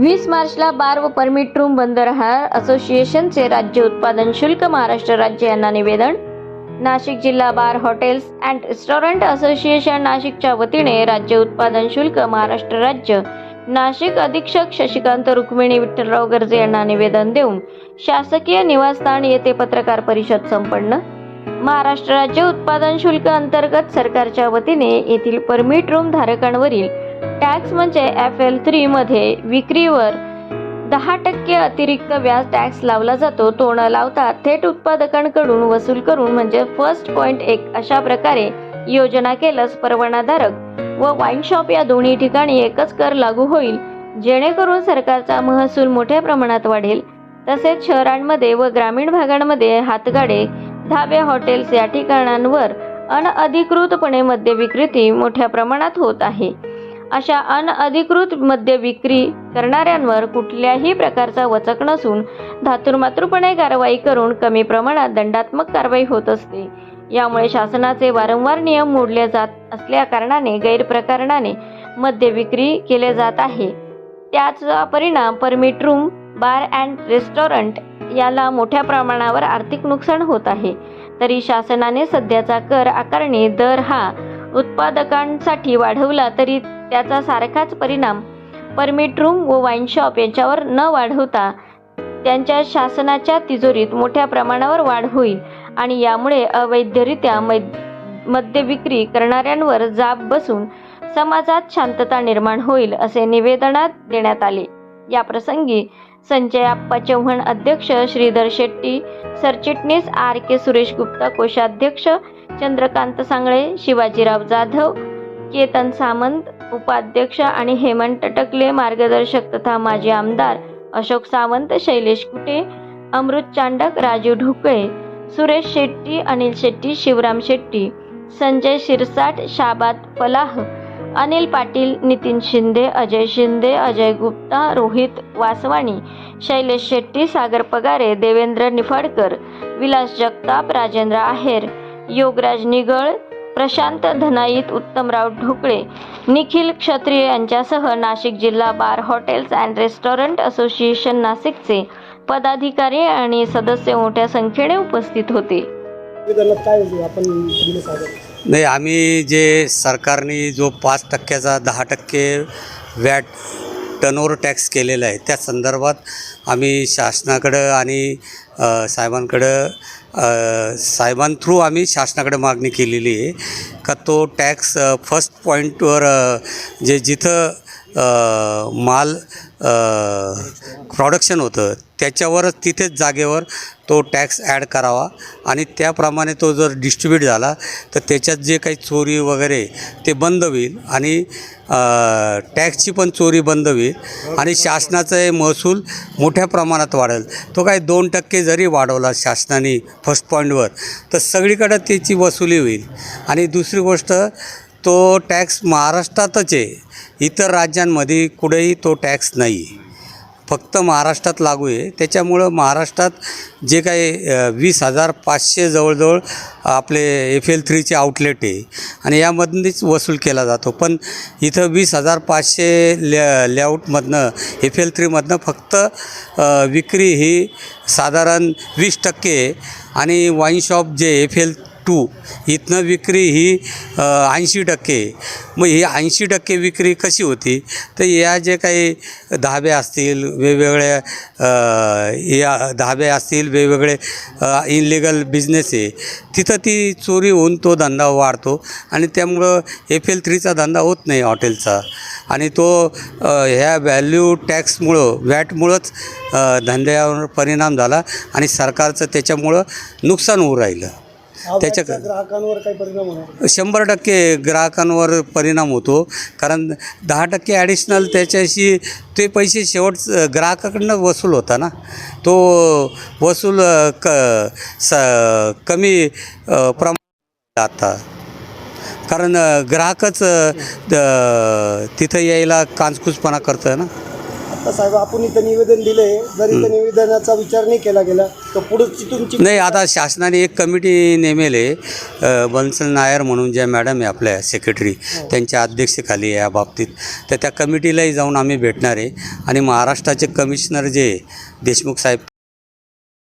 वीस मार्चला बार व परमिट रूम बंद राहणार. असोसिएशनचे राज्य उत्पादन शुल्क महाराष्ट्र राज्य यांना निवेदन. नाशिक जिल्हा bar hotels and restaurant association नाशिकच्या वतीने राज्य उत्पादन शुल्क महाराष्ट्र राज्य. नाशिक अधीक्षक शशिकांत रुक्मिणी विठ्ठलराव गर्जे यांना निवेदन देऊन शासकीय निवासस्थान येथे पत्रकार परिषद संपन्न. महाराष्ट्र राज्य उत्पादन शुल्क अंतर्गत सरकारच्या वतीने येथील परमिट रूम धारकांवरील टॅक्स म्हणजे एफ एल थ्री मध्ये विक्रीवर दहा टक्के अतिरिक्त व्याज टॅक्स लावला जातो. तो न लावता थेट उत्पादकांकडून वसूल करून म्हणजे फर्स्ट पॉइंट एक अशा प्रकारे योजना केल्यास परवानाधारक. व वाईन शॉप या दोन्ही ठिकाणी एकच कर लागू होईल. जेणेकरून सरकारचा महसूल मोठ्या प्रमाणात वाढेल. तसेच शहरांमध्ये व ग्रामीण भागांमध्ये हातगाडे धाबे हॉटेल्स या ठिकाणांवर अनअधिकृतपणे मद्य विक्रेती मोठ्या प्रमाणात होत आहे. अशा अनअधिकृत मद्य विक्री करणाऱ्यांवर कुठल्याही प्रकारचा वचक नसून धातुरमातृपणे कारवाई करून कमी प्रमाणात दंडात्मक कारवाई होत असते. यामुळे शासनाचे वारंवार नियम मोडले जात असल्या कारणाने गैरप्रकरणाने मद्य विक्री केले जात आहे. त्याचा परिणाम permit room bar and restaurant याला मोठ्या प्रमाणावर आर्थिक नुकसान होत आहे. तरी शासनाने सध्याचा कर आकारणी दर हा उत्पादकांसाठी वाढवला तरी त्याचा सारखाच परिणाम परमिट रूम व वाईन शॉप यांच्यावर न वाढवता त्यांच्या शासनाच्या तिजोरीत मोठ्या प्रमाणावर वाढ होईल आणि यामुळे अवैधरित्या मद्य विक्री करणाऱ्यांवर जाब बसून समाजात शांतता निर्माण होईल असे निवेदनात देण्यात आले. या प्रसंगी संजय आप्पा चव्हाण अध्यक्ष श्रीधर शेट्टी सरचिटणीस आर के सुरेश गुप्ता कोषाध्यक्ष चंद्रकांत सांगळे शिवाजीराव जाधव केतन सामंत उपाध्यक्ष आणि हेमंत टकले मार्गदर्शक तथा माजी आमदार अशोक सावंत शैलेश कुटे अमृत चांडक राजू ढुकळे सुरेश शेट्टी अनिल शेट्टी शिवराम शेट्टी संजय शिरसाट शाबाद फलाह अनिल पाटील नितीन शिंदे अजय शिंदे अजय गुप्ता रोहित वासवाणी शैलेश शेट्टी सागर पगारे देवेंद्र निफाडकर विलास जगताप राजेंद्र आहेर योगराज निगळ प्रशांत धनाईत उत्तमराव ढोकळे निखिल क्षत्रिय यांच्यासह नाशिक जिल्हा bar hotels and restaurant association नाशिकचे पदाधिकारी आणि सदस्य मोठ्या संख्येने उपस्थित होते. नाही आम्ही जे सरकारने जो पाच टक्क्याचा दहा टक्के वॅट टनओवर टॅक्स केलेला आहे. त्या संदर्भात आम्ही शासनाकडं आणि साहेबांकडं साहेबां थ्रू आम्ही शासनाकडे मागणी केलेली आहे. का तो टॅक्स फर्स्ट पॉईंटवर जे जिथं माल प्रॉडक्शन होतं. त्याच्यावरच तिथेच जागेवर तो टॅक्स ॲड करावा. आणि त्याप्रमाणे तो जर डिस्ट्रीब्यूट झाला तर त्याच्यात जे काही चोरी वगैरे ते बंद होईल. आणि टॅक्सची पण चोरी बंद होईल. आणि शासनाचा हे महसूल मोठ्या प्रमाणात वाढेल. तो काही दोन टक्के जरी वाढवला शासनाने फर्स्ट पॉईंटवर तर सगळीकडं त्याची वसुली होईल. आणि दुसरी गोष्ट तो टॅक्स महाराष्ट्रातच आहे. इतर राज्यांमध्ये कुठेही तो टॅक्स नाही. फक्त महाराष्ट्रात लागू आहे. त्याच्यामुळं महाराष्ट्रात जे काही वीस हजार पाचशे जवळजवळ आपले एफ एल थ्रीचे आउटलेट आहे. आणि यामधूनच वसूल केला जातो. पण इथं वीस हजार पाचशे ले लेआउटमधनं एफ एल थ्रीमधनं फक्त विक्री ही साधारण वीस टक्के आणि वाईन शॉप जे एफ एल टू. इथनं विक्री ही ऐंशी टक्के. मग ही ऐंशी टक्के विक्री कशी होती? तर या जे काही धाबे असतील वेगवेगळे या धाबे असतील वेगवेगळे इनलिगल बिझनेस आहे. तिथं ती चोरी होऊन तो धंदा वाढतो आणि त्यामुळं एफ एल थ्रीचा धंदा होत नाही हॉटेलचा. आणि तो ह्या व्हॅल्यू टॅक्समुळं व्हॅटमुळंच धंद्यावर परिणाम झाला आणि सरकारचं त्याच्यामुळं नुकसान होऊ राहिलं. त्याच्या- ग्राहकांवर काही परिणाम होणार शंभर टक्के ग्राहकांवर परिणाम होतो. कारण दहा टक्के ॲडिशनल त्याच्याशी ते पैसे शेवट ग्राहकाकडनं वसूल होता ना. तो वसूल क स कमी प्रमाणात आता. कारण ग्राहकच तिथं यायला कांचकूचपणा करतं ना. तर साहेब आपण इथं निवेदन दिले जर इथं निवेदनाचा विचार नाही केला गेला तर पुढची तुमची नाही आता शासनाने एक कमिटी नेमेल बन्सल नायर म्हणून ज्या मॅडम आहे आपल्या सेक्रेटरी त्यांच्या अध्यक्षतेखाली आहे या बाबतीत. तर त्या कमिटीलाही जाऊन आम्ही भेटणार आहे. आणि महाराष्ट्राचे कमिशनर जे देशमुख साहेब